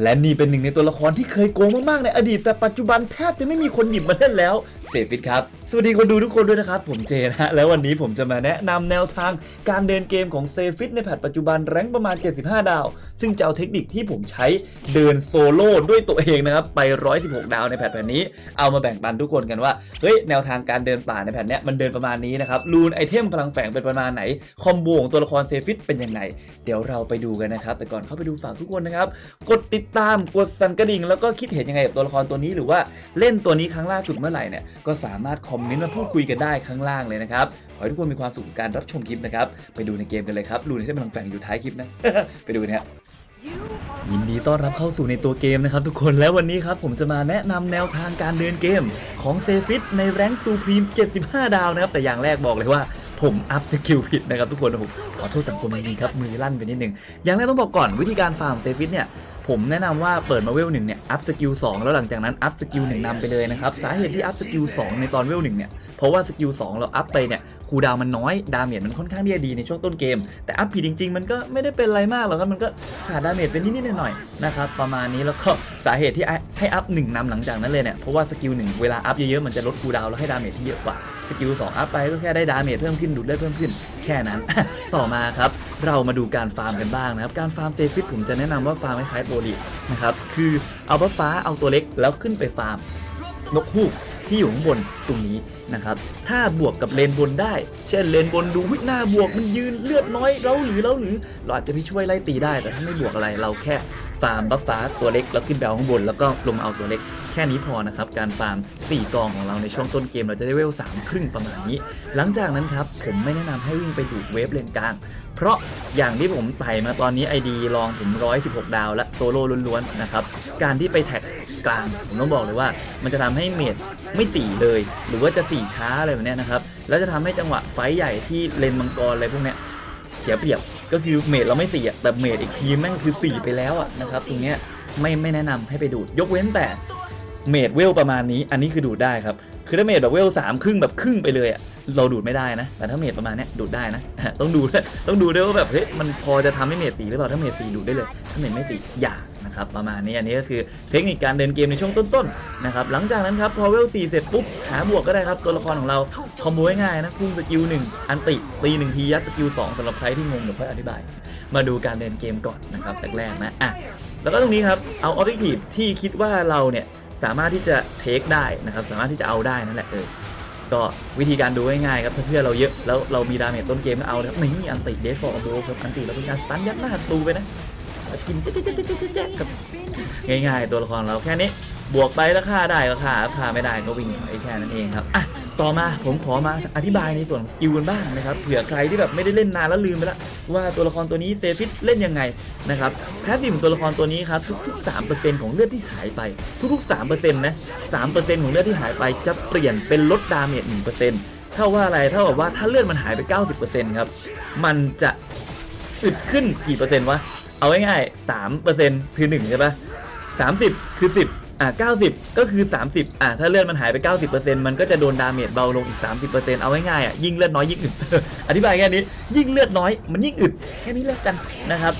และนี่เป็นหนึ่งในตัวละครที่เคยโกงมากๆในอดีต แต่ปัจจุบันแทบจะไม่มีคนหยิบมาเล่นแล้วเซฟิตครับ สวัสดีคนดูทุกคนด้วยนะครับ ผมเจนะ แล้ววันนี้ผมจะมาแนะนำแนวทางการเดินเกมของเซฟิตในแพทปัจจุบันแรงประมาณ 75 ดาว ซึ่งจะเอาเทคนิคที่ผมใช้เดินโซโล่ด้วยตัวเองนะครับ ไป 116 ดาวในแพทแผ่นนี้ เอามาแบ่งปันทุกคนกันว่าเฮ้ยแนวทางการเดินป่าในแผ่นเนี้ยมันเดินประมาณนี้นะครับรูนไอเทมพลังแฝงเป็นประมาณไหนคอมโบของตัวละครเซฟิตเป็นยังไงเดี๋ยวเราไปดูกันนะครับแต่ก่อนเข้าไปดูฝากทุกคนนะครับกดติดตามกดสั่นกระดิ่ง แล้วก็คิดเห็นยังไงกับตัวละครตัวนี้หรือว่าเล่นตัวนี้ครั้งล่าสุดเมื่อไหร่เนี่ยก็สามารถคอมเมนต์มาพูดคุยกันได้ข้างล่างเลยนะครับขอให้ทุกคนมีความสุขกับการรับชมคลิปนะครับไปดูในเกมกันเลยครับรูนไอเทมพลังแฝงอยู่ท้ายคลิปนะ ไปดูนะครับยินดีต้อนรับเข้าสู่ในตัวเกมนะครับทุกคนแล้ววันนี้ครับผมจะมาแนะนำแนวทางการเดินเกมของเซฟิตในแรงซูพรีม 75 ดาวนะครับ แต่อย่างแรกบอกเลยว่าผมอัพสกิลผิดนะครับทุกคนผมขอโทษสังคมจริงครับมือลั่นไปนิดนึง อย่างแรกต้องบอกก่อนวิธีการฟาร์มเซฟิตเนี่ย ผมแนะนำว่าเปิดมาเวลหนึ่งเนี่ยอัพสกิล2แล้วหลังจากนั้นอัพสกิลหนึ่งนำไปเลยนะครับสาเหตุที่อัพสกิล2ในตอนเวลหนึ่งเนี่ยเพราะว่าสกิล2เราอัพไปเนี่ยคูดาวมันน้อยดาเมจมันค่อนข้างที่จะดีในช่วงต้นเกม แต่อัพผิดจริง ๆ มันก็ไม่ได้เป็นอะไรมากหรอกครับมันก็ขาดดาเมจเป็นนิดๆหน่อยๆนะครับประมาณนี้แล้วก็สาเหตุที่ให้อัพหนึ่งนำหลังจากนั้นเลยเนี่ยเพราะว่าสกิลหนึ่งเวลาอัพเยอะๆมันจะลดคูดาวแล้วให้ดาเมจที่เยอะกว่าสกิล2อัพไปก็แค่ได้ดาเมจเพิ่มขึ้นดูดเลือดเพิ่มขึ้นแค่นั้น ต่อมาครับ เรามาดูการฟาร์มกันบ้างนะครับ การฟาร์มเซฟิตผมจะแนะนำว่าฟาร์มคล้ายๆโปรลีนะครับ คือเอาบัฟฟ้าเอาตัวเล็กแล้วขึ้นไปฟาร์ม นกฮูกที่อยู่ข้างบนตรงนี้นะครับ ถ้าบวกกับเลนบนได้ เช่นเลนบนดูวิหน้าบวกมันยืนเลือดน้อยเราหรือเราหรือ เราอาจจะไปช่วยไล่ตีได้ แต่ถ้าไม่บวกอะไรเราแค่ ฟาร์มบัฟฟ้าตัวเล็กแล้วขึ้นไปเอาข้างบนแล้วก็ลงมาเอาตัวเล็กแค่นี้พอนะครับ การฟาร์ม 4 กองของเราในช่วงต้นเกมเราจะได้เวล 3 ครึ่งประมาณนี้ หลังจากนั้นครับ ผมไม่แนะนำให้วิ่งไปดูดเวฟเลนกลาง เพราะอย่างที่ผมไต่มาตอนนี้ ID ลองผม 116 ดาวและโซโล่ล้วนๆนะครับ การที่ไปแท็กกลางผมต้องบอกเลยว่า มันจะทำให้เมดไม่ตีเลย หรือว่าจะตีช้าอะไรแบบนี้นะครับแล้วจะทำให้จังหวะไฟใหญ่ที่เลนมังกรอะไรพวกนี้เสียเปรียบ ก็คือเมดเราไม่สี่อะแต่เมดอีกทีแม่งคือสี่ไปแล้วอะนะครับตรงเนี้ยไม่ไม่แนะนำให้ไปดูด ยกเว้นแต่เมดเวลประมาณนี้ อันนี้คือดูดได้ครับ คือถ้าเมดแบบเวลสามครึ่งแบบครึ่งไปเลยอะเราดูดไม่ได้นะ แต่ถ้าเมดประมาณเนี้ยดูดได้นะ ต้องดูต้องดูด้วยว่าแบบเฮ้ยมันพอจะทำให้เมดสีหรือเปล่าถ้าเมดสีดูดได้เลย ถ้าเมดไม่สีอย่า นะครับประมาณนี้อันนี้ก็คือเทคนิคการเดินเกมในช่วงต้นๆนะครับหลังจากนั้นครับพอเวล4เสร็จปุ๊บหาบวกก็ได้ครับตัวละครของเราคอมโบง่ายๆนะพุ่งสกิลหนึ่งอันติตีหนึ่งทียัดสกิลสองสำหรับใครที่งงเดี๋ยวค่อยอธิบาย มาดูการเดินเกมก่อนนะครับแรกๆนะอะแล้วก็ตรงนี้ครับเอาออบเจกตีฟที่คิดว่าเราเนี่ยสามารถที่จะเทคได้นะครับสามารถที่จะเอาได้นั่นแหละเออก็วิธีการดูง่ายๆครับถ้าเพื่อนเราเยอะแล้วเรามีดาเมจต้นเกมก็เอาเลยครับนี่อันติเดฟฟอร์โบครับอันติเราเป็นการสตันยัดหน้าตูไปนะ กินแจ๊ะๆๆๆๆครับง่ายๆ ตัวละครเราแค่นี้บวกไปแล้วฆ่าได้ก็ฆ่าฆ่าไม่ได้ก็วิ่งถอยแค่นั้นเองครับอะต่อมาผมขอมาอธิบายในส่วนสกิลกันบ้างนะครับเผื่อใครที่แบบไม่ได้เล่นนานแล้วลืมไปล้วว่าตัวละครตัวนี้เซฟิตเล่นยังไงนะครับแพสซีฟของตัวละครตัวนี้ครับทุกๆ3%ของเลือดที่หายไป ทุกๆ3%นต์นะ3%ของเลือดที่หายไปจะเปลี่ยนเป็นลดดาเมจ1%เท่าว่าอะไรเท่ากับว่าถ้าเลือดมันหายไป 90%ครับมันจะอึดขึ้นกี่เปอร์เซ็นต์วะ เอาง่ายๆ3%คือ1ใช่ปะ30คือ10อะ90ก็คือ30อะถ้าเลือดมันหายไป90%มันก็จะโดนดาเมจเบาลงอีก30%เปอร์เซ็นต์เอาง่ายๆอะยิ่งเลือดน้อยยิ่งอึด อธิบายแค่นี้ ยิ่งเลือดน้อยมันยิ่งอึดแค่นี้แล้วกันนะครับ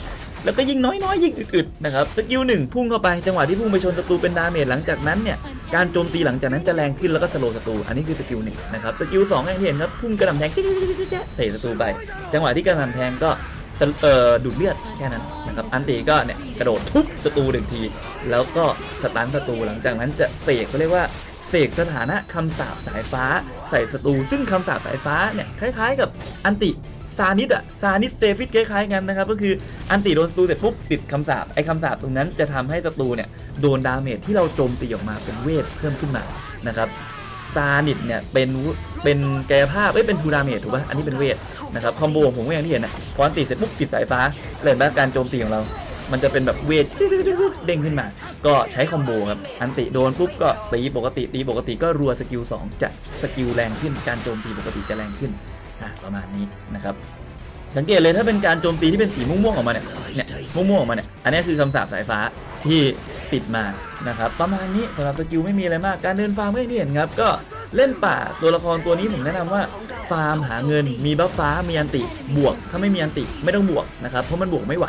แล้วก็ยิ่งน้อยๆยิ่งอึดๆนะครับสกิลหนึ่งพุ่งเข้าไปจังหวะที่พุ่งไปชนศัตรูเป็นดาเมจหลังจากนั้นเนี่ยการโจมตีหลังจากนั้นจะแรงขึ้นแล้วก็สโลว์ศัตรูอันนี้คือสกิลหนึ่งนะครับสกิลสองอย่างที่เห็นครับพุ่งกระหน่ำแทงจิ๊กๆๆๆๆใส่ศัตรูไป จังหวะที่กระหน่ำแทงก็ สะเอ่อดูดเลือดแค่นั้นนะครับอันตีก็เนี่ยกระโดดทุบศัตรูหนึ่งที แล้วก็สตันศัตรูหลังจากนั้นจะเสกเขาเรียกว่าเสกสถานะคำสาปสายฟ้าใส่ศัตรูซึ่งคำสาปสายฟ้าเนี่ยคล้ายๆ กับอันติซานิดอะซานิดเซฟิตคล้ายๆกันนะครับก็คืออันติโดนศัตรูเสร็จปุ๊บติดคำสาปไอ้คำสาปตรงนั้นจะทำให้ศัตรูเนี่ยโดนดาเมจที่เราโจมตีออกมาเป็นเวทเพิ่มขึ้นมานะครับ ซานิดเนี่ยเป็นเป็นกายภาพเอ้ยเป็นทูดาเมจถูกป่ะอันนี้เป็นเวทนะครับคอมโบของผมก็อย่างที่เห็นนะพออันติเสร็จปุ๊บติดสายฟ้าเลยเห็นไหมการโจมตีของเรา มันจะเป็นแบบเวทเด้งขึ้นมา ก็ใช้คอมโบครับอันติโดนปุ๊บก็ตีปกติตีปกติก็รัวสกิล2จะสกิลแรงขึ้นการโจมตีปกติจะแรงขึ้นอะประมาณนี้นะครับสังเกตเลยถ้าเป็นการโจมตีที่เป็นสีม่วงๆออกมาเนี่ยเนี่ยม่วงๆออกมาเนี่ยอันนี้คือคำสาปสายฟ้าที่ติดมา นะครับประมาณนี้สำหรับสกิลไม่มีอะไรมาก การเดินฟาร์มก็อย่ที่เห็นครับ ก็เล่นป่าตัวละครตัวนี้ผมแนะนำว่าฟาร์มหาเงิน มีบัฟฟ้ามีอันติบวก ถ้าไม่มีอันติไม่ต้องบวกนะครับเพราะมันบวกไม่ไหว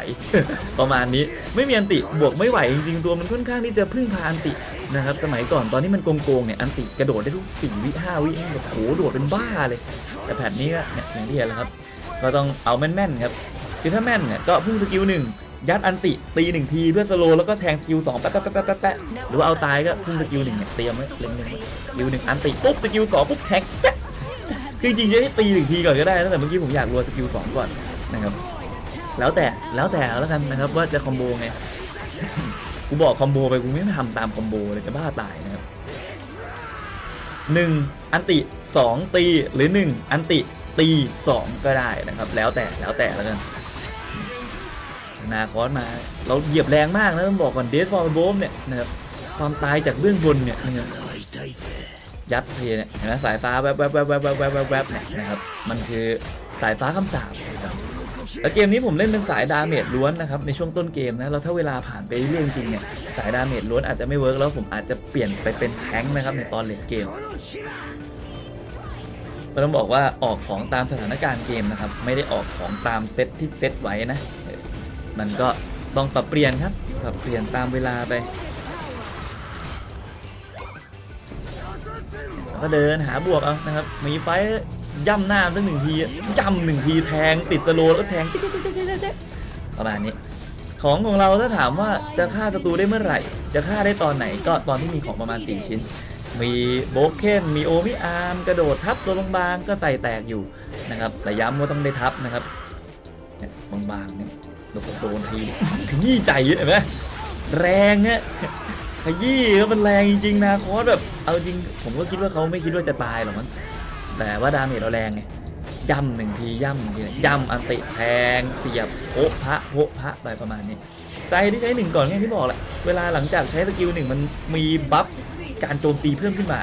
ประมาณนี้ไม่มีอันติบวกไม่ไหวจริงๆตัวมันค่อนข้างที่จะพึ่งพาอันตินะครับสมัยก่อนตอนที่มันโกงๆเนี่ยอันติกระโดดได้ทุกสี่วิห้าวิแบบโหโดดเป็นบ้าเลย แต่แผ่นนี้ก็เนี่ยอย่างที่เห็นแล้วครับ ก็ต้องเอาแม่นๆครับคือถ้าแม่นเนี่ยก็พุ่งสกิลหนึ่ง ยัดอันติตีหนึ่งทีเพื่อสโลแล้วก็แทงสกิลสองแป๊ะแป๊ะแป๊ะแป๊ะแป๊ะหรือว่าเอาตายก็พุ่งสกิลหนึ่งเนี่ยเตรียมไว้เล็งหนึ่งไว้สกิลหนึ่งอันติปุ๊บสกิลสองปุ๊บแทงแจ๊ะคือจริงๆจะให้ตีหนึ่งทีก่อนก็ได้นะแต่เมื่อกี้ผมอยากรัวสกิลสองก่อนนะครับแล้วแต่แล้วแต่แล้วกันนะครับว่าจะคอมโบไงกูบอกคอมโบไปกูไม่ทำตามคอมโบเลยจะบ้าตายนะครับหนึ่งอันติสองตีหรือหนึ่งอันติตีสองก็ได้นะครับ แล้วแต่แล้วแต่แล้วกัน นาคอนมา เราเหยียบแรงมากนะต้องบอกก่อนเดสฟอร์มบมเนี่ยนะครับความตายจากเบื้องบนเนี่ยนะครับยัดเพลเนี่ยเห็นไหมสายฟ้าแวบแวบแวบแวบแวบแวบแวบเนี่ยนะครับมันคือสายฟ้าคำสาบนะครับแล้วเกมนี้ผมเล่นเป็นสายดาเมจล้วนนะครับในช่วงต้นเกมนะเราถ้าเวลาผ่านไปเรื่องจริงเนี่ยสายดาเมจล้วนอาจจะไม่เวิร์กแล้วผมอาจจะเปลี่ยนไปเป็นแทงนะครับในตอนเล่นเกมก็ต้องบอกว่าออกของตามสถานการณ์เกมนะครับ ไม่ได้ออกของตามเซตที่เซตไว้นะ มันก็ต้องปรับเปลี่ยนครับปรับเปลี่ยนตามเวลาไปก็เดินหาบวกเอานะครับมีไฟย่ำหน้าสักหนึ่งทีย่ำหนึ่งทีแทงติดสโลแล้วแทงประมาณนี้ของของเราถ้าถามว่าจะฆ่าศัตรูได้เมื่อไหร่ จะฆ่าได้ตอนไหนก็ตอนที่มีของประมาณ 4 ชิ้น มีโบเคนมีโอมิอาร์มกระโดดทับตัวบางๆก็ใส่แตกอยู่นะครับแต่ย้ำว่าต้องได้ทับนะครับเนี่ยบางๆเนี่ย โดนโดนทีขยี้ใจเห็นไหมแรงเนี่ยขยี้ก็มันแรงจริงๆนะคอสแบบเอาจริงผมก็คิดว่าเขาไม่คิดว่าจะตายหรอกมั้งแต่ว่าดาเมจเราแรงไงย่ำหนึ่งทีย่ำหนึ่งทีย่ำอันติแทงเสียบโพะพระโพะพระอะไรประมาณนี้ไซที่ใช้หนึ่งก่อนไงที่บอกแหละเวลาหลังจากใช้สกิลหนึ่งมันมีบัฟการโจมตีเพิ่มขึ้นมา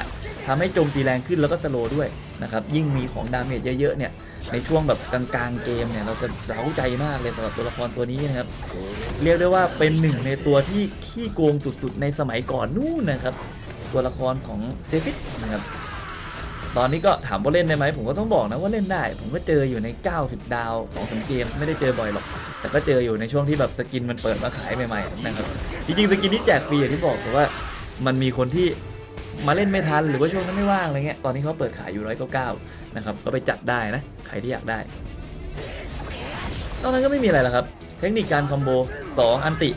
ทำให้โจมตีแรงขึ้นแล้วก็สโลด้วยนะครับยิ่งมีของดาเมจเยอะๆเนี่ย ในช่วงแบบกลางๆเกมเนี่ยเราจะเร้าใจมากเลยสำหรับตัวละครตัวนี้นะครับ เรียกได้ว่าเป็นหนึ่งในตัวที่ขี้โกงสุดๆ ในสมัยก่อนนู่นนะครับ ตัวละครของเซฟิตนะครับตอนนี้ก็ถามว่าเล่นได้ไหมผมก็ต้องบอกนะว่าเล่นได้ ผมก็เจออยู่ใน 90 ดาว2อสเกมไม่ได้เจอบ่อยหรอก แต่ก็เจออยู่ในช่วงที่แบบสกินมันเปิดมาขายใหม่ๆนะครับจริงๆสกินที่แจกฟรีอย่างที่บอกแต่ว่ามันมีคนที่ มาเล่นไม่ทันหรือว่าช่วงนั้นไม่ว่างอะไรเงี้ยตอนนี้เขาเปิดขายอยู่ร้อยเก้าเก้านะครับก็ไปจัดได้นะใครที่อยากได้ตอนนั้นก็ไม่มีอะไรแล้วครับ เทคนิคการคอมโบ2 อันติ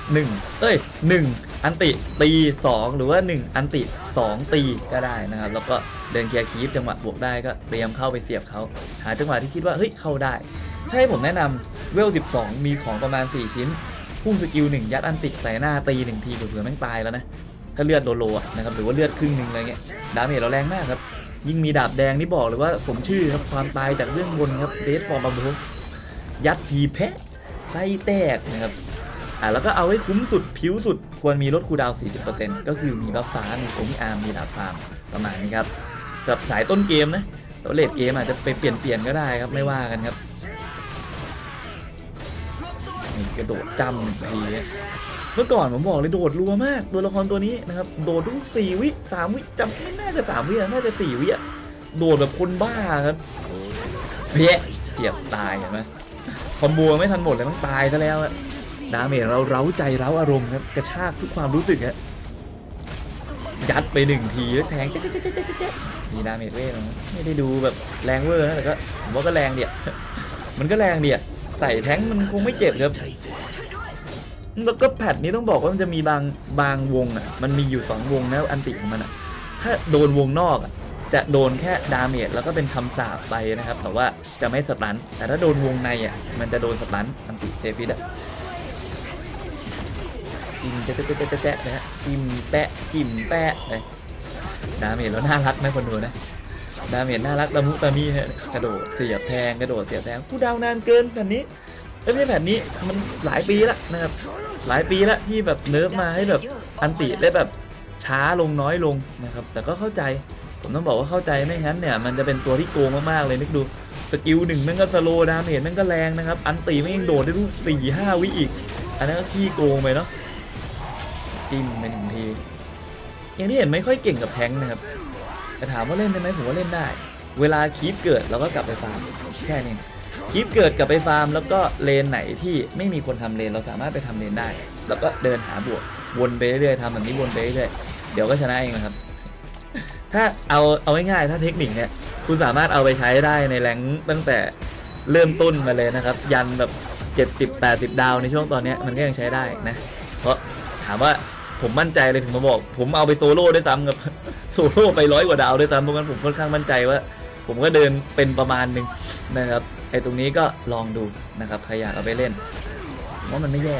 1 เอ้ย 1 อันติตี 2 หรือว่า 1 อันติ 2 ตีก็ได้นะครับ แล้วก็เดินเคลียร์คีฟจังหวะบวกได้ก็เตรียมเข้าไปเสียบเขาหาจังหวะที่คิดว่าเฮ้ยเข้าได้ถ้าให้ผมแนะนำเวล 12 มีของประมาณ 4 ชิ้น พุ่งสกิล 1 ยัดอันติใส่หน้าตี 1 ทีเผื่อแม่งตายแล้วนะ ถ้าเลือดโดโลนะครับหรือว่าเลือดครึ่งหนึ่งอะไรเงี้ยดาเมจเราแรงมากครับยิ่งมีดาบแดงนี่บอกเลยว่าสมชื่อครับความตายจากเรื่องบนครับเดสฟอร์บัมเบิยัดทีแพะไส้แตกนะครับอะแล้วก็เอาให้คุ้มสุดผิวสุดควรมีลดคูดาว 40%ก็คือมีบัฟฟ้ามีโอมิอาร์มมีดาบฟาร์มประมาณนี้ครับสำหรับสายต้นเกมนะตัวเลดเกมอาจจะไปเปลี่ยนเปลี่ยนๆก็ได้ครับไม่ว่ากันครับกระโดดจำที เมื่อก่อนผมบอกเลยโดดรัวมากตัวละครตัวนี้นะครับโดดทุกสี่วิสามวิจำไม่น่าจะสามวิอะน่าจะสี่วิอะโดดแบบคนบ้าครับเพี้ยเสียบตายเห็นไหมคอมโบไม่ทันหมดเลยต้องตายซะแล้วอะดาเมจเราเร้าใจเร้าอารมณ์ครับกระชากทุกความรู้สึกฮะยัดไปหนึ่งทีแล้วแทงมีดาเมจเวทนะไม่ได้ดูแบบแรงเวอร์นะแต่ก็ผมว่าก็แรงเดียมันก็แรงเดียใส่แทงมันคงไม่เจ็บครับ แล้วก็แพทนี้ต้องบอกว่ามันจะมีบางบางวงอะ มันมีอยู่2วงนะอันติของมันอะ ถ้าโดนวงนอกอะจะโดนแค่ดาเมจแล้วก็เป็นคำสาปไปนะครับ แต่ว่าจะไม่สตัน แต่ถ้าโดนวงในอะ มันจะโดนสตันอันติเซฟิตอะกิมแจ๊ะแจ๊ะแจ๊ะแจ๊ะนะฮะกิมแปะกิมแปะเลยดาเมจแล้วน่ารักนะคนดูนะดาเมจน่ารักตะมุตะมีเนี่ยกระโดดเสียบแทงกระโดดเสียบแทงผู้ดาวนานเกินแบบนี้ เอ้ยไม่ใช่แผ่นนี้มันหลายปีแล้วนะครับหลายปีแล้วที่แบบเนิร์ฟมาให้แบบอันติได้แบบช้าลงน้อยลงนะครับ แต่ก็เข้าใจผมต้องบอกว่าเข้าใจไม่งั้นเนี่ยมันจะเป็นตัวที่โกงมากๆเลยนึกดูสกิลหนึ่งม่งก็สโลว์ดาเมจม่งก็แรงนะครับ อันติแม่งยังโดดได้ทุกสี่ห้าวิอีก อันนั้นก็ขี้โกงไปเนาะจิ้มไปหนึ่งทีอย่างที่เห็นไม่ค่อยเก่งกับแทงนะครับแต่ถามว่าเล่นได้ไหมผมว่าเล่นได้ เวลาคีปเกิดเราก็กลับไปฟาร์มแค่นี้ คีปเกิดกลับไปฟาร์ม แล้วก็เลนไหนที่ไม่มีคนทำเลนเราสามารถไปทำเลนได้ แล้วก็เดินหาบวกวนไปเรื่อยๆทำแบบนี้วนไปเรื่อยๆเดี๋ยวก็ชนะเองนะครับ ถ้าเอาเอาง่ายๆถ้าเทคนิคเนี่ยคุณสามารถเอาไปใช้ได้ในแรงตั้งแต่เริ่มต้นมาเลยนะครับ ยันแบบ70 80 ดาวในช่วงตอนนี้มันก็ยังใช้ได้นะ เพราะถามว่าผมมั่นใจเลยถึงมาบอก ผมเอาไปโซโล่ด้วยซ้ำครับโซโล่ไปร้อยกว่าดาวด้วยซ้ำเพราะงั้นผมค่อนข้างมั่นใจว่า ผมก็เดินเป็นประมาณหนึ่งนะครับ ไอ้ตรงนี้ก็ลองดูนะครับใครอยากเอาไปเล่นว่ามันไม่แย่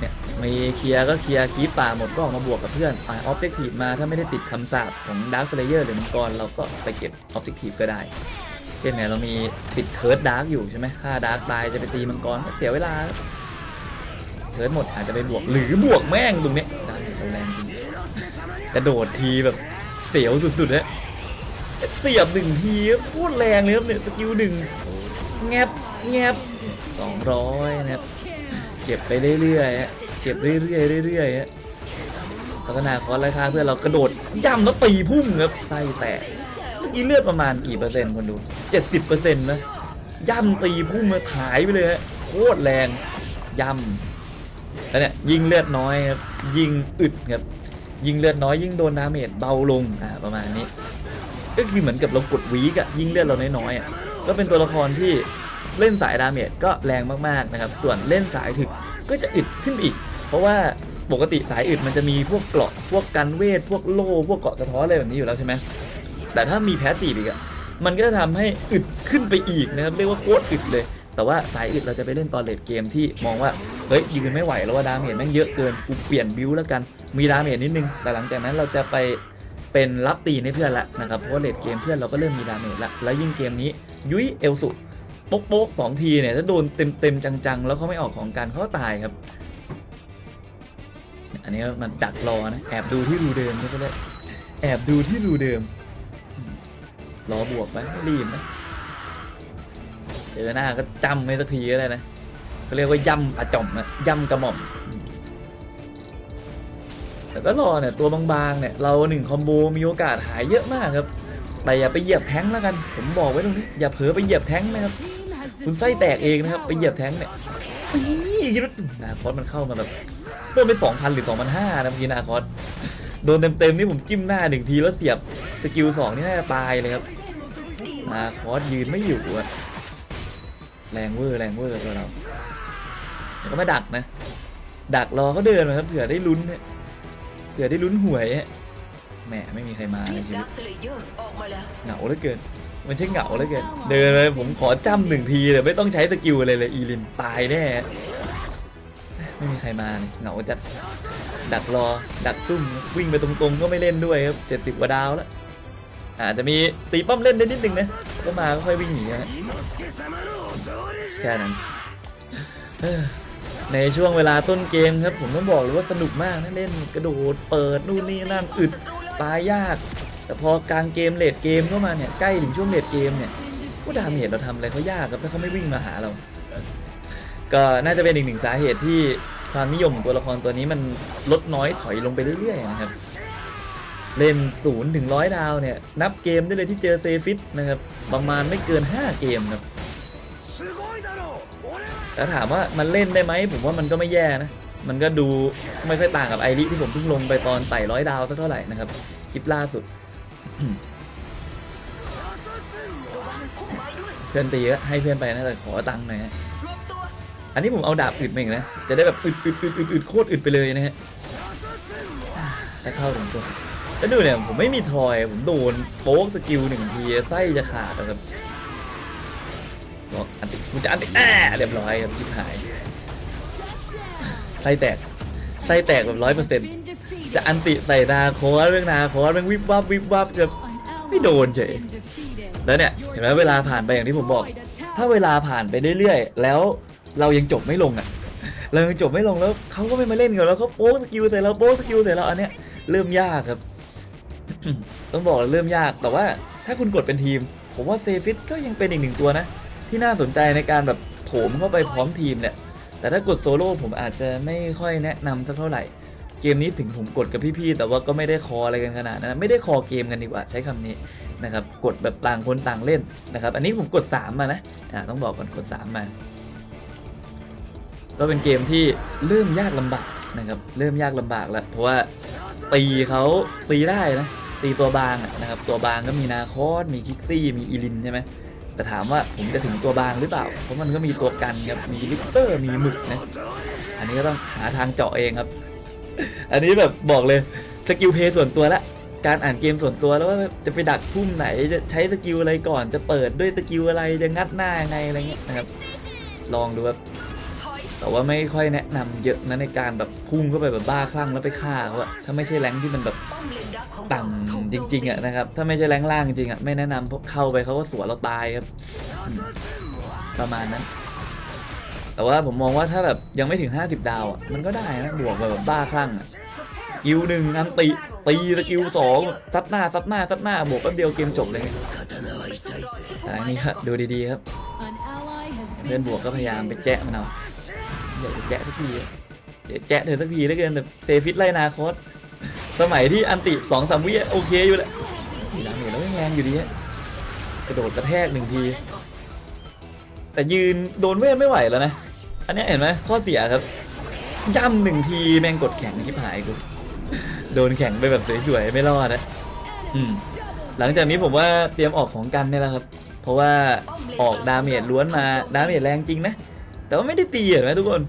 เนี่ยมีเคลียร์ก็เคลียร์คีปป่าหมดก็ออกมาบวกกับเพื่อนออบเจกตีฟมาถ้าไม่ได้ติดคำสาปของดาร์ s สเลเยอร์หรือมังกรเราก็ไปเก็บออบเจกตีฟก็ได้เช่นเนี่ยเรามีติดเคิร์ดดาร์กอยู่ใช่ไหมค่าดาร์กตายจะไปตีมังกรก็เสียเวลาเคิร์ดหมดอาจจะไปบวกหรือบวกแม่งตรงเนี้ยได้แรงจริงกระโดดทีแบบเสียวสุดๆเลยเสียบหนึ่งทีพูดแรงเลยครับเนี่ยสกิลหนึ่ง แงบแงบสองร้อยนะครับ เก็บไปเรื่อยๆฮะ เก็บเรื่อยๆเรื่อยๆฮะพัฒนาคอร์สไล่ค่าเพื่อนเรากระโดดย่ำแล้วตีพุ่งครับไส้แตกเมื่อกี้เลือดประมาณกี่เปอร์เซ็นต์คนดู 70เปอร์เซ็นต์นะ ย่ำตีพุ่งมาหายไปเลยฮะ โคตรแรง ย่ำแล้วเนี่ยยิงเลือดน้อยครับ ยิงอึดครับ ยิงเลือดน้อยยิ่งโดนดาเมจเบาลง อ่าประมาณนี้ ก็คือเหมือนกับเรากดวีกอะยิ่งเลือดเราน้อยๆอะ ก็เป็นตัวละครที่เล่นสายดาเมจก็แรงมากๆนะครับ ส่วนเล่นสายถึกก็จะอึดขึ้นอีก เพราะว่าปกติสายอึดมันจะมีพวกเกราะพวกกันเวท พวกโล่พวกเกราะสะท้อนอะไรแบบนี้อยู่แล้วใช่ไหมแต่ถ้ามีแพสซีอีกอะมันก็จะทำให้อึดขึ้นไปอีกนะครับเรียกว่าโคตรอึดเลย แต่ว่าสายอึดเราจะไปเล่นตอนเลดเกมที่มองว่าเฮ้ยยืนไม่ไหวแล้วว่าดาเมจแม่งเยอะเกินกูเปลี่ยนบิวแล้วกันมีดาเมจนิดนึงแต่หลังจากนั้นเราจะไป เป็นรับตีให้เพื่อนละนะครับเพราะว่าเลดเกมเพื่อนเราก็เริ่มมีดาเมจละแล้วยิ่งเกมนี้ยุ้ยเอลสุโป๊กโป๊กสองทีเนี่ยถ้าโดนเต็มเต็มจังๆ แล้วเขาไม่ออกของกันเขาตายครับ อันนี้มันดักรอนะแอบดูที่รูเดิมก็ได้แอบดูที่รูเดิมรอบวกไปไม่รีบนะเจอหน้าก็จำไม่สักทีก็ได้นะเขาเรียกว่าย่ำอะจ่อมนะย่ำกระหม่อม แต่ก็รอเนี่ยตัวบางๆเนี่ยเราหนึ่งคอมโบมีโอกาสหายเยอะมากครับแต่อย่าไปเหยียบแท้งแล้วกัน ผมบอกไว้ตรงนี้อย่าเผลอไปเหยียบแท้งนะครับคุณไส้แตกเองนะครับไปเหยียบแท้งเนี่ยนี่คิดว่านาคอสมันเข้ามาแบบโดนไปสองพันหรือสองพันห้านะเมื่อกี้นาคอสโดนเต็มๆนี่ผมจิ้มหน้าหนึ่งทีแล้วเสียบสกิลสองนี่น่าจะตายเลยครับนาคอสยืนไม่อยู่อะแรงเวอร์แรงเวอร์ตัวเราแต่ก็ไม่ดักนะ ดักรอเขาเดินมาครับเผื่อได้ลุ้นเนี่ย ผื่อได้ลุ้นหวยฮะแหมไม่มีใครมาในเรียกชีวิดัตกสเลเยอร์ออกมาแล้วเหงาเหลือเกิน มันใช่เหงาเหลือเกิน เดินเลยผมขอจ้ำหนึ่งทีเลยไม่ต้องใช้สกิลอะไรเลยอีลินตายแน่ไม่มีใครมาเนี่ยเหงาจัดดักรอ ดักตุ้มวิ่งไปตรงๆ ก็ไม่เล่นด้วยครับเจ็ดสิบกว่าดาวแล้วอาจจะมีตีป้อมเล่นได้นิดนึงนะ ก็มาก็ค่อยวิ่งหนีนะแค่นั้นเอ้อ ในช่วงเวลาต้นเกมครับ ผมต้องบอกเลยว่าสนุกมากนะเล่นกระโดดเปิดนู่นนี่นั่นอึดตายยาก แต่พอกลางเกมเลดเกมเข้ามาเนี่ยใกล้ถึงช่วงเลดเกมเนี่ยผู้ดาเมจเราทำอะไรเขายากครับถ้าเขาไม่วิ่งมาหาเรา ก็น่าจะเป็นอีกหนึ่งสาเหตุที่ความนิยมของตัวละครตัวนี้มันลดน้อยถอยลงไปเรื่อยๆนะครับเล่นศูนย์ถึงร้อยดาวเนี่ยนับเกมได้เลยที่เจอเซฟิตนะครับประมาณไม่เกิน 5 เกมครับ แต่ถามว่ามันเล่นได้ไหมผมว่ามันก็ไม่แย่นะ มันก็ดูไม่ค่อยต่างกับไอริที่ผมเพิ่งลงไปตอนไต่ร้อยดาวสักเท่าไหร่นะครับ คลิปล่าสุด เพื่อนตีก็ให้เพื่อนไปนะแต่ขอตังค์หน่อยฮะอันนี้ผมเอาดาบอึดมาอีกนะ จะได้แบบอึดอึดอึดอึดอึดโคตรอึดไปเลยนะฮะถ้าเข้าถึงตัวแล้วดูเนี่ยผมไม่มีทอยผมโดนโป๊กสกิลหนึ่งทีไส้จะขาดนะครับ บอกอันติมันจะอันติแอ่เรียบร้อยครับชิบหายไส้แตกไส้แตกแบบร้อยเปอร์เซ็นต์จะอันติใส่นาโคอสเรื่องนาโคอสเรื่องวิบวับวิบวับจะไม่โดนเฉยแล้วเนี่ยเห็นไหมเวลาผ่านไปอย่างที่ผมบอก ถ้าเวลาผ่านไปเรื่อยๆ แล้วเรายังจบไม่ลงอะเรายังจบไม่ลงแล้วเขาก็ไม่มาเล่นกับเราเขาโป๊สกิลใส่เราโป๊สกิลใส่เราอันเนี้ยเริ่มยากครับ ต้องบอกเลยเริ่มยากแต่ว่าถ้าคุณกดเป็นทีม ผมว่าเซฟิตก็ยังเป็นอีกหนึ่งตัวนะ ที่น่าสนใจในการแบบโถมเข้าไปพร้อมทีมเนี่ย แต่ถ้ากดโซโล่ผมอาจจะไม่ค่อยแนะนำสักเท่าไหร่ เกมนี้ถึงผมกดกับพี่ๆแต่ว่าก็ไม่ได้คออะไรกันขนาดนั้น ไม่ได้คอเกมกันดีกว่าใช้คำนี้นะครับ กดแบบต่างคนต่างเล่นนะครับ อันนี้ผมกด 3 มานะอ่าต้องบอกก่อนกด 3 มา ก็เป็นเกมที่เริ่มยากลำบากนะครับเริ่มยากลำบากแล้ว เพราะว่าตีเขาตีได้นะตีตัวบางนะครับตัวบางก็มีนาคอสมีคิกซี่มีอีลินใช่ไหม แต่ถามว่าผมจะถึงตัวบางหรือเปล่า เพราะมันก็มีตัวกันครับมีลิปเตอร์มีหมึกนะ อันนี้ก็ต้องหาทางเจาะเองครับ อันนี้แบบบอกเลยสกิลเพย์ส่วนตัวละการอ่านเกมส่วนตัวแล้วว่าจะไปดักพุ่มไหนจะใช้สกิลอะไรก่อนจะเปิดด้วยสกิลอะไรจะงัดหน้ายังไงอะไรเงี้ยนะครับ ลองดูครับแต่ว่าไม่ค่อยแนะนำเยอะนะในการแบบพุ่งเข้าไปแบบบ้าคลั่งแล้วไปฆ่าเขาอะถ้าไม่ใช่แรงที่มันแบบต่ำ จริงๆอะนะครับ ถ้าไม่ใช่แรงค์ล่างจริงๆอะไม่แนะนำเพราะเข้าไปเขาก็สวนเราตายครับอืมประมาณนั้น แต่ว่าผมมองว่าถ้าแบบยังไม่ถึง 50 ดาวอะมันก็ได้นะบวกไปแบบบ้าคลั่งอะกิวหนึ่งอันตีตีสกิลสองซัดหน้าซัดหน้าซัดหน้าบวกแป๊บเดียวเกมจบเลยไงแต่อันนี้ครับดูดีๆครับเพื่อนบวกก็พยายามไปแจ๊ะมันเอาเดี๋ยวจะแจ๊ะสักทีเดี๋ยวแจ๊ะเธอสักทีแล้วเกินแต่เซฟิตไล่นาคอ สมัยที่อันติสองสามวิโอเคอยู่แหละทีหลังเห็นแล้วยังแรงอยู่ดีฮะกระโดดกระแทกหนึ่งที แต่ยืนโดนเวทไม่ไหวแล้วนะ อันนี้เห็นไหมข้อเสียครับ ย่ำหนึ่งทีแมงกดแข็งชิบหายกูโดนแข็งไปแบบสวยๆไม่รอดนะอืมหลังจากนี้ผมว่าเตรียมออกของกันนี่แหละครับ เพราะว่าออกดาเมจล้วนมาดาเมจแรงจริงนะ แต่ว่าไม่ได้ตีเห็นไหมทุกคน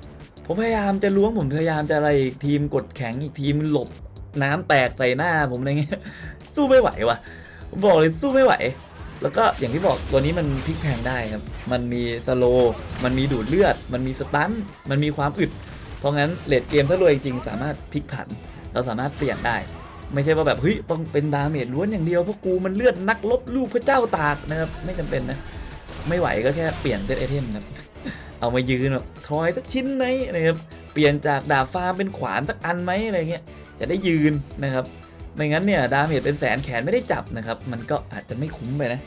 ผมพยายามจะล้วงผมพยายามจะอะไรอีกทีมกดแข็งอีกทีมหลบ น้ำแตกใส่หน้าผมอะไรเงี้ยสู้ไม่ไหวว่ะผมบอกเลยสู้ไม่ไหว แล้วก็อย่างที่บอกตัวนี้มันพลิกแพงได้ครับ มันมีสโลว์มันมีดูดเลือด มันมีสตันมันมีความอึด เพราะงั้นเลดเกมถ้ารวยจริงสามารถพลิกผัน เราสามารถเปลี่ยนได้ ไม่ใช่ว่าแบบเฮ้ยต้องเป็นดาเมจล้วนอย่างเดียวเพราะกูมันเลือดนักลบลูกพระเจ้าตากนะครับไม่จำเป็นนะไม่ไหวก็แค่เปลี่ยนเซตไอเทมครับเอามายืนแบบทอยสักชิ้นไหมนะครับเปลี่ยนจากดาบฟ้าเป็นขวานสักอันไหมอะไรเงี้ย จะได้ยืนนะครับ ไม่งั้นเนี่ยดาเมจเป็นแสนแขนไม่ได้จับนะครับ มันก็อาจจะไม่คุ้มไปนะ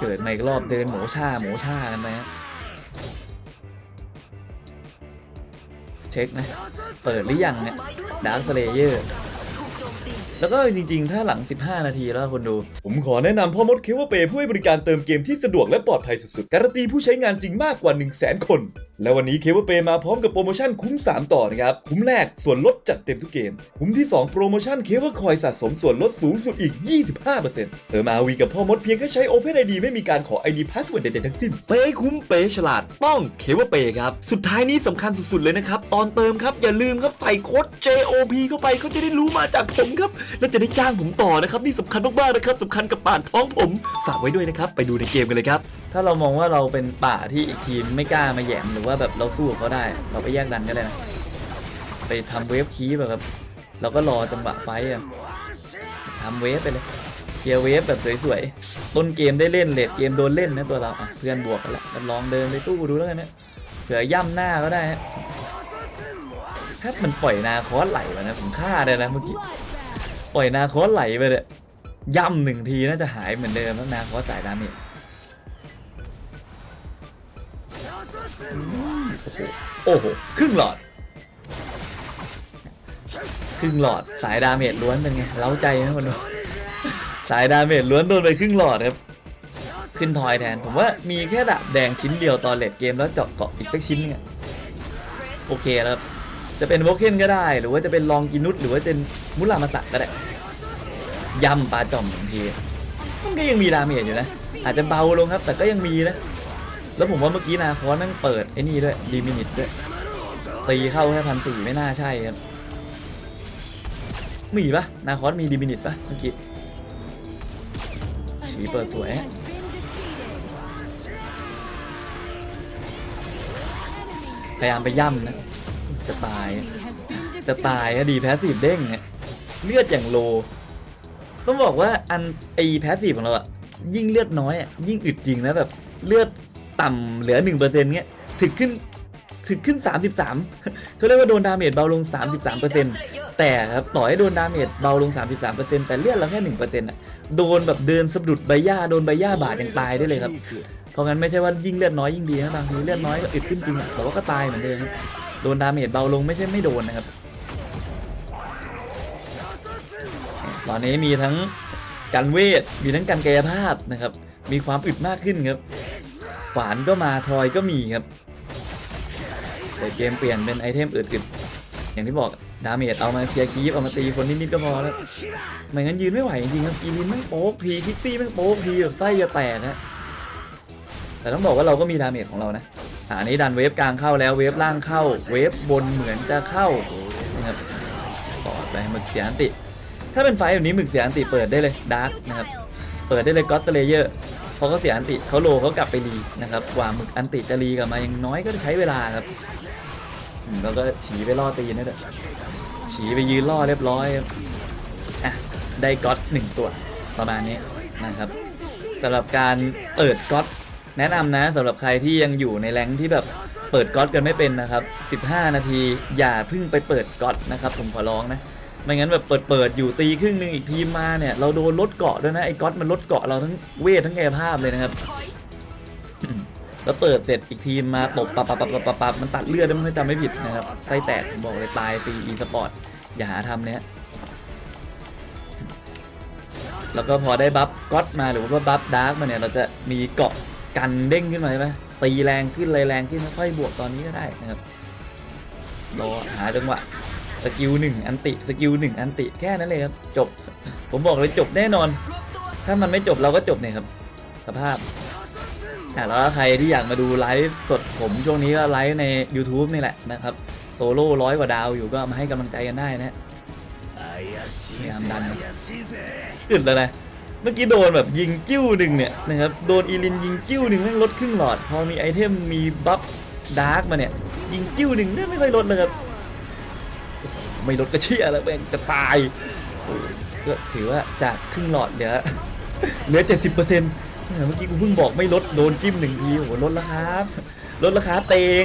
เกิดมาอีกรอบเดินหมูช่าหมูช่ากันไปฮะเช็คนะ เปิดหรือยังเนี่ยดาร์คสเลเยอร์ แล้วก็จริงๆ ถ้าหลัง 15 นาทีแล้วคนดู ผมขอแนะนำพ่อมดเคเวเปย์ผู้ให้บริการเติมเกมที่สะดวกและปลอดภัยสุดๆ การันตีผู้ใช้งานจริงมากกว่า 1 0 0 0 0แคน และวันนี้เคเวเปย์มาพร้อมกับโปรโมชั่นคุ้ม 3 ต่อนะครับ คุ้มแรกส่วนลดจัดเต็มทุกเกม คุ้มที่ 2 โปรโมชั่นเคเวคอยสะสมส่วนลดสูงสุดอีก 25%เติมอาวีกับพ่อมดเพียงแค่ใช้ Open ID ไม่มีการขอ ID Password ใดๆทั้งสิ้นเปย์คุ้มเปย์ฉลาดต้องเคเวเปย์ครับสุดท้ายนี้สำคัญสุดๆเลยนะครับตอนเติมครับอย่าลืมครับใส่โค้ด JOP เข้าไปเขาจะได้รู้มาจากผมครับและจะได้จ้างผมต่อนะครับนี่สำคัญมากๆนะครับสำคัญกับปากท้องผมฝากไว้ด้วยนะครับ ไปดูในเกมกันเลยครับ ถ้าเรามองว่าเราเป็นป่าที่อีกทีมไม่กล้ามาแหยมหรือว่าแบบเราสู้กับเขาได้ เราไปแยกดันก็ได้นะไปทำเวฟคีแบบครับเราก็รอจังหวะไฟอะทำเวฟไปเลยเคลียร์เวฟแบบสวยๆ ต้นเกมได้เล่นเลดเกมโดนเล่นนะตัวเราเพื่อนบวกกันแล้วลองเดินไปตู้ดูแล้วกันนะเผื่อย่ำหน้าก็ได้ฮะถ้ามันปล่อยนาคอสไหลไปนะผมฆ่าได้นะเมื่อกี้ ปล่อยนาคอสไหลไปเลยย่ำหนึ่งทีน่าจะหายเหมือนเดิมแล้วนาคอสสายดาเมจโอ้โหครึ่งหลอด ครึ่งหลอดสายดาเมจล้วนเป็นไงเล้าใจนะคนดูสายดาเมจล้วนโดนไปครึ่งหลอดครับขึ้นทอยแทน ผมว่ามีแค่ดาบแดงชิ้นเดียวตอนเลดเกมแล้วเจาะเกาะอีกสักชิ้นเนี่ยโอเคแล้ว จะเป็นโวเคนก็ได้ หรือว่าจะเป็นลองกินุสหรือว่าจะเป็นมุลามาสะก็ได้ย่ำปลาจ่อมบางทีมันก็ยังมีดาเมจอยู่นะ อาจจะเบาลงครับ แต่ก็ยังมีนะ แล้วผมว่าเมื่อกี้นาคอนั่งเปิดไอ้นี่ด้วยดีมินิตด้วยตีเข้าแค่พันสี่ไม่น่าใช่ครับ มีปะนาคอสมีดีมินิตปะเมื่อกี้ฉีเปิดสวยพยายามไปย่ำนะ จะตาย จะตายอะดีแพสซีฟเด้งฮะเลือดอย่างโล ต้องบอกว่าอันไอแพสซีฟของเราอะยิ่งเลือดน้อยอะยิ่งอึดจริงนะแบบเลือดต่ำเหลือหนึ่งเปอร์เซ็นต์เงี้ยถึกขึ้นถึกขึ้น 33เขาเรียกว่าโดนดาเมจเบาลง 33เปอร์เซ็นต์แต่ครับต่อให้โดนดาเมจเบาลง 33เปอร์เซ็นต์แต่เลือดเราแค่หนึ่งเปอร์เซ็นต์อะโดนแบบเดินสะดุดใบหญ้าโดนใบหญ้าบาดยังตายได้เลยครับ เพราะงั้นไม่ใช่ว่ายิ่งเลือดน้อยยิ่งดีนะบางทีเลือดน้อยก็อึดขึ้นจริงอะแต่ว่าก็ตายเหมือนเดิม โดนดาเมจเบาลงไม่ใช่ไม่โดนนะครับ ตอนนี้มีทั้งกันเวท มีทั้งกันกายภาพนะครับ มีความอึดมากขึ้นครับขวานก็มาทอยก็มีครับ แต่เกมเปลี่ยนเป็นไอเทมอึดๆอย่างที่บอกดาเมจเอามาเคลียร์คีฟเอามาตีคนนิดๆก็พอแล้วไม่งั้นยืนไม่ไหวจริงๆครับกีรินแม่งโป๊กทีคิกซี่แม่งโป๊กทีแบบไส้จะแตกนะแต่ต้องบอกว่าเราก็มีดาเมจของเรานะ อันนี้ดันเวฟกลางเข้าแล้วเวฟล่างเข้า เวฟบนเหมือนจะเข้านะครับปอดไปหมึกเสียอันติ ถ้าเป็นไฟแบบนี้หมึกเสียอันติเปิดได้เลยดาร์กนะครับเปิดได้เลยก็อตเลเยอร์พอเขาเสียอันติเขาโลเขากลับไปรีนะครับกว่าหมึกอันติจะรีกลับมายังน้อยก็ใช้เวลาครับแล้วก็ฉีไปล่อตีนนั่นแหละฉีไปยืนล่อเรียบร้อยอะได้ก็อตหนึ่งตัวประมาณนี้นะครับสำหรับการเปิดก็อต แนะนำนะสำหรับใครที่ยังอยู่ในแรงที่แบบเปิดก็อตกันไม่เป็นนะครับ 15 นาทีอย่าเพิ่งไปเปิดก็อตนะครับ ผมขอร้องนะ ไม่งั้นแบบเปิดเปิดๆอยู่ตีครึ่งหนึ่งอีกทีมาเนี่ย เราโดนลดเกาะด้วยนะไอ้ก๊อตมันลดเกาะเราทั้งเวททั้งกายภาพเลยนะครับ แล้วเปิดเสร็จอีกทีมาตบปับปับปับปับปับปับมันตัดเลือดด้วยมันจำไม่ผิดนะครับไส้แตกผมบอกเลยตายฟรีอีสปอร์ตอย่าหาทำเนี่ยแล้วก็พอได้บัฟก๊อตมาหรือว่าบัฟดาร์กมาเนี่ยเราจะมีเกาะ กันเด้งขึ้นมาใช่ไหมตีแรงขึ้นเลยแรงขึ้นค่อยบวกตอนนี้ก็ได้นะครับรอหาจังหวะสกิลหนึ่งอันติสกิลหนึ่งอันติแค่นั้นเลยครับจบ ผมบอกเลยจบแน่นอน ถ้ามันไม่จบเราก็จบเนี่ยครับ สภาพแล้วใครที่อยากมาดูไลฟ์สดผมช่วงนี้ก็ไลฟ์ใน YouTube นี่แหละนะครับโซโล่ร้อยกว่าดาวอยู่ก็มาให้กำลังใจกันได้นะพยายามดันอึดแล้วนะ เมื่อกี้โดนแบบยิงจิ้วหนึ่งเนี่ยนะครับโดนอีลินยิงจิ้วหนึ่งแม่งลดครึ่งหลอด พอมีไอเทมมีบัฟดาร์กมาเนี่ย ยิงจิ้วหนึ่งเนี่ยไม่ค่อยลดเลยครับไม่ลดกระเชี่ยแล้วแม่งจะตายก็ถือว่าจากครึ่งหลอดเหลือเหลือเจ็ดสิบเปอร์เซ็นต์เมื่อกี้กูเพิ่งบอกไม่ลดโดนจิ้มหนึ่งทีโอ้โหลดแล้วครับลดราคาเตง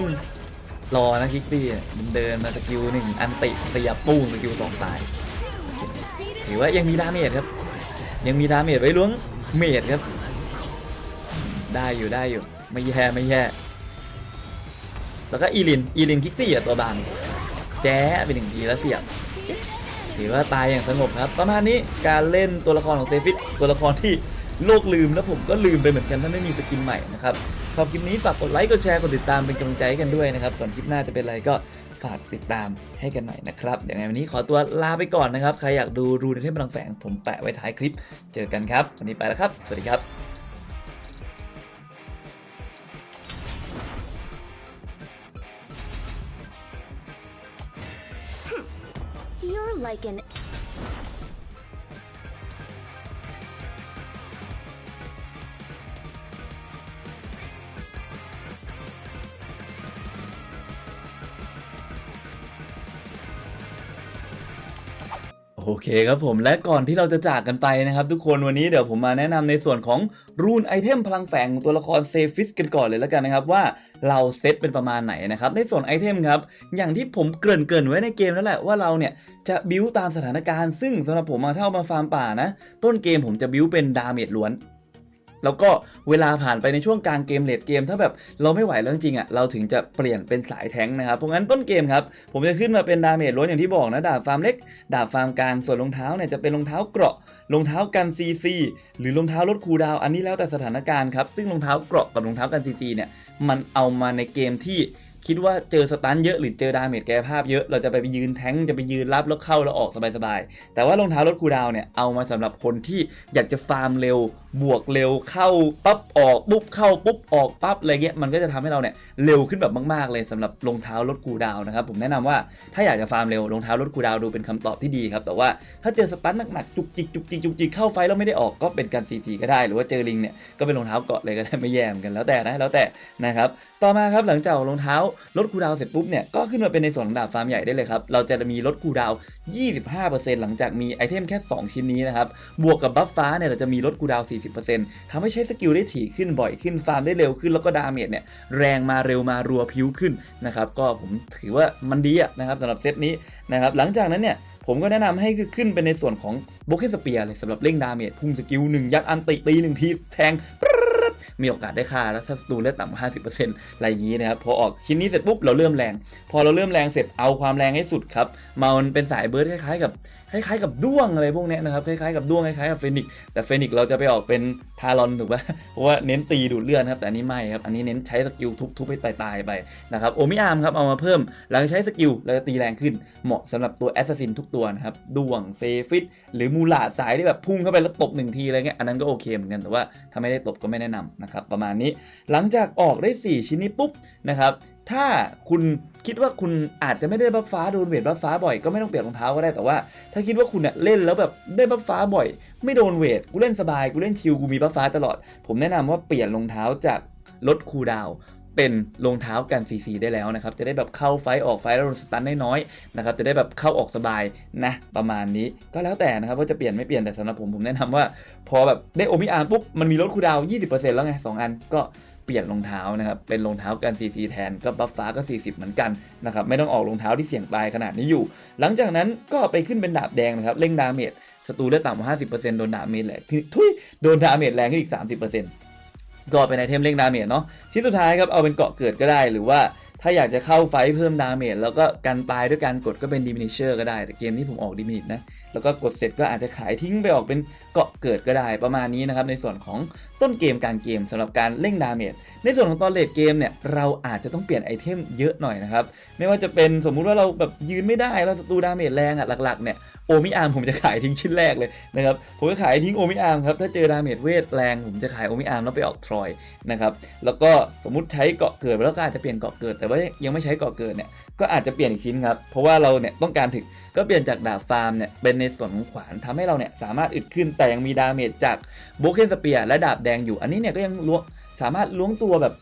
รอนะคิกซี่มันเดินมาสกิลหนึ่งอันติเสียบปุ้งสกิลสองตายถือว่ายังมีดาเมจครับ ยังมีดาเมจไว้ล้วงเมจครับ ได้อยู่ได้อยู่ ไม่แย่ไม่แย่แล้วก็อีลินอีลินคิกซี่อะตัวบางแจ๊ะไปหนึ่งทีแล้วเสียบถือว่าตายอย่างสงบครับ ประมาณนี้การเล่นตัวละครของเซฟิตตัวละครที่โลกลืมแล้วผมก็ลืมไปเหมือนกันถ้าไม่มีสกินใหม่นะครับชอบคลิปนี้ฝากกดไลค์กดแชร์กดติดตามเป็นกำลังใจกันด้วยนะครับส่วนคลิปหน้าจะเป็นอะไรก็ ฝากติดตามให้กันหน่อยนะครับเดี๋ยวไรวันนี้ขอตัวลาไปก่อนนะครับ ใครอยากดูรูในเทพพลังแฝงผมแปะไว้ท้ายคลิป เจอกันครับ วันนี้ไปแล้วครับ สวัสดีครับ เคครับผมและก่อนที่เราจะจากกันไปนะครับ ทุกคนวันนี้เดี๋ยวผมมาแนะนำในส่วนของรูนไอเทมพลังแฝงของตัวละครเซฟิสกันก่อนเลยแล้วกันนะครับว่าเราเซตเป็นประมาณไหนนะครับในส่วนไอเทมครับอย่างที่ผมเกริ่นเกินไว้ในเกมนั่นแหละว่าเราเนี่ยจะบิวตามสถานการณ์ซึ่งสำหรับผมมาเท่ามาฟาร์มป่านะ ต้นเกมผมจะบิวเป็นดาเมจล้วน แล้วก็เวลาผ่านไปในช่วงกลางเกมเลดเกม ถ้าแบบเราไม่ไหวแล้วจริงอะเราถึงจะเปลี่ยนเป็นสายแทงค์นะครับเพราะงั้นต้นเกมครับผมจะขึ้นมาเป็นดาเมจล้วนอย่างที่บอกนะดาบฟาร์มเล็ก ดาบฟาร์มกลางส่วนรองเท้าเนี่ยจะเป็นรองเท้าเกราะรองเท้ากันซีซีหรือรองเท้าลดคูดาวอันนี้แล้วแต่สถานการณ์ครับซึ่งรองเท้าเกราะกับรองเท้ากันซีซีเนี่ยมันเอามาในเกมที่ คิดว่าเจอสตันเยอะหรือเจอดาเมจแก้ภาพเยอะเราจะไปยืนแท้งจะไปยืนรับแล้วเข้าแล้วออกสบายๆแต่ว่ารองเท้าลดคูดาวเนี่ยเอามาสำหรับคนที่อยากจะฟาร์มเร็ว บวกเร็วเข้าปั๊บออกปุ๊บเข้าปุ๊บออกปั๊บอะไรเงี้ยมันก็จะทำให้เราเนี่ยเร็วขึ้นแบบมาก ๆ เลยสำหรับรองเท้าลดคูดาวนะครับผมแนะนำว่าถ้าอยากจะฟาร์มเร็วรองเท้าลดคูดาวดูเป็นคำตอบที่ดีครับแต่ว่าถ้าเจอสตันหนักๆจุกจิกจุกจิกจุกจิกเข้าไฟแล้วไม่ได้ออกก็เป็นการซีซีก็ได้ หรือว่าเจอลิงเนี่ยก็เป็นรองเท้าเกาะเลยก็ได้ไม่แย่มกันแล้วแต่นะแล้วแต่นะครับ ต่อมาครับหลังจากรองเท้าลดคูดาวเสร็จปุ๊บเนี่ยก็ขึ้นมาเป็นในส่วนของดาบฟาร์มใหญ่ได้เลยครับเราจะมีลดคูดาว 25%หลังจากมีไอเทมแค่ 2 ชิ้นนี้นะครับบวกกับบัฟฟ้าเนี่ยเราจะมีลดคูดาว 40%ทำให้ใช้สกิลได้ถี่ขึ้นบ่อยขึ้นฟาร์มได้เร็วขึ้นแล้วก็ดาเมจเนี่ยแรงมาเร็วมารัวพิ้วขึ้นนะครับก็ผมถือว่ามันดีอะนะครับสำหรับเซตนี้นะครับหลังจากนั้นเนี่ยผมก็แนะนำให้คือขึ้นเป็นในส่วนของโบเกสเปียเลยสำหรับเร่งดาเมจพุ่งสกิลหนึ่งยัดอันติตีหนึ่งทีแทง มีโอกาสได้ฆ่าแล้วถ้าดูเลือดต่ำกว่า50%อะไรอย่างนี้นะครับพอออกชิ้นนี้เสร็จปุ๊บเราเริ่มแรง พอเราเริ่มแรงเสร็จเอาความแรงให้สุดครับมามันเป็นสายเบิร์ดคล้ายๆกับ คล้ายๆกับด้วงอะไรพวกนี้นะครับคล้ายๆกับด้วงคล้ายๆกับเฟนิกซ์แต่เฟนิกซ์เราจะไปออกเป็นทารอนถูกป่ะเพราะว่าเน้นตีดูดเลือดครับแต่อันนี้ไม่ครับอันนี้เน้นใช้สกิลทุบๆให้ตายๆไปนะครับโอมิอาร์มครับเอามาเพิ่มหลังใช้สกิลเราจะตีแรงขึ้นเหมาะสำหรับตัวแอสซัสซินทุกตัวนะครับด้วงเซฟิตหรือมูลาสายที่แบบพุ่งเข้าไปแล้วตบหนึ่งทีอะไรเงี้ยอันนั้นก็โอเคเหมือนกันแต่ว่าถ้าไม่ได้ตบก็ไม่แนะนำนะครับประมาณนี้หลังจากออกได้ 4 ชิ้นนี้ปุ๊บนะครับ ถ้าคุณคิดว่าคุณอาจจะไม่ได้บัฟฟ้าโดนเวทบัฟฟ้าบ่อยก็ไม่ต้องเปลี่ยนรองเท้าก็ได้แต่ว่า ถ้าคิดว่าคุณเนี่ยเล่นแล้วแบบได้บัฟฟ้าบ่อย ไม่โดนเวทกูเล่นสบายกูเล่นชิลกูมีบัฟฟ้าตลอด ผมแนะนำว่าเปลี่ยนรองเท้าจากลดคูลดาวเป็นรองเท้ากัน CC ได้แล้วนะครับ จะได้แบบเข้าไฟต์ออกไฟต์แล้วโดนสตันได้น้อยนะครับ จะได้แบบเข้าออกสบายนะ ประมาณนี้ก็แล้วแต่นะครับว่าจะเปลี่ยนไม่เปลี่ยนแต่สำหรับผมผมแนะนำว่า พอแบบได้โอมิอาร์ปุ๊บมันมีลดคูลดาวน์20%แล้วไงสองอันก็ เปลี่ยนรองเท้านะครับ เป็นรองเท้ากัน CC แทนก็บัฟฟ้าก็ 40 เหมือนกันนะครับ ไม่ต้องออกรองเท้าที่เสี่ยงตายขนาดนี้อยู่ หลังจากนั้นก็ไปขึ้นเป็นดาบแดงนะครับเร่งดาเมจศัตรูได้ต่ำกว่า50%โดนดาเมจแหละทุยโดนดาเมจแรงขึ้นอีก 30%ก็เป็นไอเทมเร่งดาเมจเนาะชิ้นสุดท้ายครับเอาเป็นเกาะเกิดก็ได้หรือว่าถ้าอยากจะเข้าไฟเพิ่มดาเมจแล้วก็กันตายด้วยการกดก็เป็นดิมินิเชอร์ก็ได้ แต่เกมนี้ผมออกดิมินินะ แล้วก็กดเสร็จก็อาจจะขายทิ้งไปออกเป็นเกาะเกิดก็ได้ประมาณนี้นะครับในส่วนของต้นเกมการเกมสำหรับการเร่งดาเมจในส่วนของตอนเลดเกมเนี่ยเราอาจจะต้องเปลี่ยนไอเทมเยอะหน่อยนะครับไม่ว่าจะเป็นสมมุติว่าเราแบบยืนไม่ได้แล้วศัตรูดาเมจแรงอะหลักๆเนี่ยโอมิอาร์มผมจะขายทิ้งชิ้นแรกเลยนะครับผมจะขายทิ้งโอมิอาร์มครับถ้าเจอดาเมจเวทแรงผมจะขายโอมิอาร์มแล้วไปออกทรอยนะครับแล้วก็สมมุติใช้เกาะเกิดแล้วก็อาจจะเปลี่ยนเกาะเกิด แต่ว่ายังไม่ใช้เกาะเกิดเนี่ยก็อาจจะเปลี่ยนอีกชิ้นครับเพราะว่าเราเนี่ยต้องการถึงก็เปลี่ยนจากดาบฟาร์มเนี่ยเป็นในส่วนของขวานทำให้เราเนี่ยสามารถอึดขึ้นแต่ยังมีดาเมจจากโบเคนสเปียร์และดาบแดงอยู่ อันนี้เนี่ยก็ยังล้วงสามารถล้วงตัวแบบ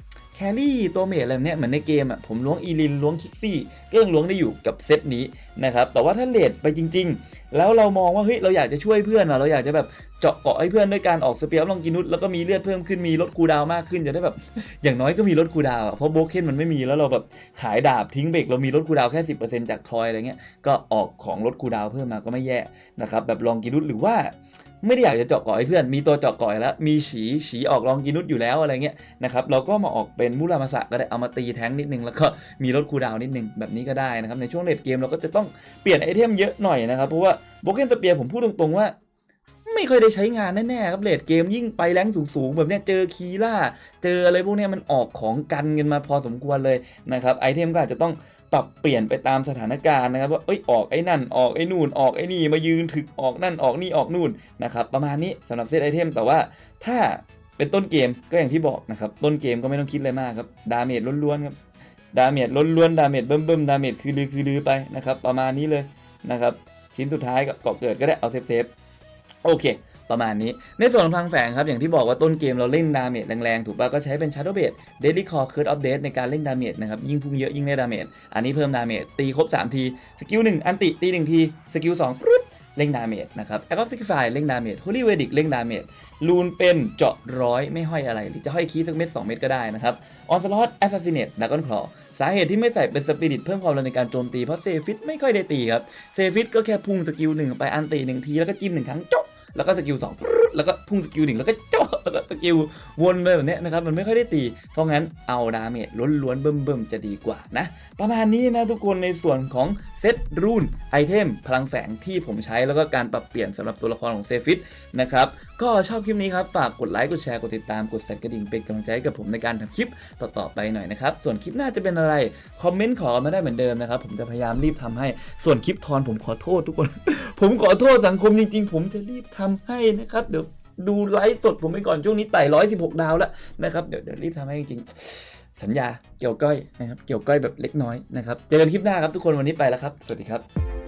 ครี่ตัวเมจอะไรแบบเนี้ยเหมือนในเกมอะผมล้วงอีลินล้วงคิกซี่ก็ยังล้วงได้อยู่กับเซตนี้นะครับแต่ว่าถ้าเลดไปจริง ๆ แล้วเรามองว่าเฮ้ยเราอยากจะช่วยเพื่อนอะเราอยากจะแบบเจาะเกาะให้เพื่อนด้วยการออกสเปียร์ลองกินุสแล้วก็มีเลือดเพิ่มขึ้นมีลดคูดาวมากขึ้นจะได้แบบ อย่างน้อยก็มีลดคูดาวเพราะโบเคนมันไม่มีแล้วเราแบบขายดาบทิ้งเบรกเรามีลดคูดาวแค่สิจากทอยอะไรเงี้ยก็ออกของลดคูดาวเพิ่มมาก็ไม่แย่นะครับแบบลองกินุสหรือว่า ไม่ได้อยากจะเจาะกาะให้เพื่อน มีตัวเจาะกาะอยแล้ว มีฉีฉีออกลองกินุสอยู่แล้วอะไรเงี้ยนะครับ เราก็มาออกเป็นมุรามาสะก็ได้ เอามาตีแท้งนิดนึง แล้วก็มีลดคูดาวน์นิดนึงแบบนี้ก็ได้นะครับ ในช่วงเลดเกมเราก็จะต้องเปลี่ยนไอเทมเยอะหน่อยนะครับ เพราะว่าโบเกนสเปียร์ผมพูดตรงๆว่าไม่ค่อยได้ใช้งานแน่ๆครับเลดเกมยิ่งไปแรงสูงๆ แบบเนี้ยเจอคีล่า เจออะไรพวกเนี้ยมันออกของกันกันมาพอสมควรเลยนะครับไอเทมก็อาจจะต้อง ปรับเปลี่ยนไปตามสถานการณ์นะครับว่าเอ้ยออกไอ้นั่นออกไอ้นู่นออกไอ้นี่มายืนถึกออกนั่นออกนี่ออกนู่นนะครับประมาณนี้สำหรับเซตไอเทมแต่ว่าถ้าเป็นต้นเกมก็อย่างที่บอกนะครับต้นเกมก็ไม่ต้องคิดอะไรมากครับดาเมจล้วนๆครับดาเมจล้วนๆดาเมจเบิ่มๆดาเมจคือลือคือลือไปนะครับประมาณนี้เลยนะครับชิ้นสุดท้ายก็เกาะเกิดก็ได้เอาเซฟเซฟๆโอเค ประมาณนี้ ในส่วนของพลังแฝงครับ อย่างที่บอกว่าต้นเกมเราเล่นดาเมจแรงๆ ถูกป่ะ ก็ใช้เป็น Shadow Blade Daily Core Curse of Death ในการเล่นดาเมจนะครับ ยิ่งพุ่งเยอะยิ่งได้ดาเมจ อันนี้เพิ่มดาเมจ ตีครบ 3 ที สกิล1อันติ ตี 1 ที สกิล2ปุ๊บเล่งดาเมจนะครับ a c o f Sacrifice เล่งดาเมจ Holy Vedic เล่งดาเมจลูนเป็นเจาะร้อยไม่ห้อยอะไร หรือจะห้อยคีสักเม็ด2เม็ดก็ได้นะครับ Onslaught Assassinate Dragon Claw สาเหตุที่ไม่ใส่เป็นสปิริตเพิ่มความเร็วในการโจมตีเพราะเซฟิตไม่ค่อยได้ตีครับเซฟิตก็แค่พุ่งสกิลหนึ่งไปอันตีหนึ่งทีแล้วก็จิ้มหนึ่งครั้งจบ แล้วก็สกิลสองแล้วก็พุ่งสกิลหนึ่งแล้วก็เจาะแล้วก็สกิลวนไปแบบนี้นะครับมันไม่ค่อยได้ตี เพราะงั้นเอาดาเมจล้วนๆเบิ่มๆจะดีกว่านะ ประมาณนี้นะทุกคนในส่วนของเซตรูนไอเทมพลังแฝงที่ผมใช้แล้วก็การปรับเปลี่ยนสำหรับตัวละครของเซฟิตนะครับก็ชอบคลิปนี้ครับ ฝากกดไลค์กดแชร์กดติดตามกดสั่นกระดิ่งเป็นกำลังใจให้กับผมในการทำคลิปต่อๆไปหน่อยนะครับส่วนคลิปหน้าจะเป็นอะไรคอมเมนต์ขอมาได้เหมือนเดิมนะครับผมจะพยายามรีบทำให้ส่วนคลิปทอนผมขอโทษทุกคน ผมขอโทษสังคมจริง ๆ ผมจะรีบททำให้นะครับ เดี๋ยวดูไลฟ์สดผมไปก่อนช่วงนี้ไต่ร้อยสิบหกดาวแล้วนะครับ เดี๋ยวเดี๋ยวรีบทำให้จริงๆ สัญญาเกี่ยวก้อยนะครับ เกี่ยวก้อยแบบเล็กน้อยนะครับ เจอกันคลิปหน้าครับทุกคนวันนี้ไปแล้วครับ สวัสดีครับ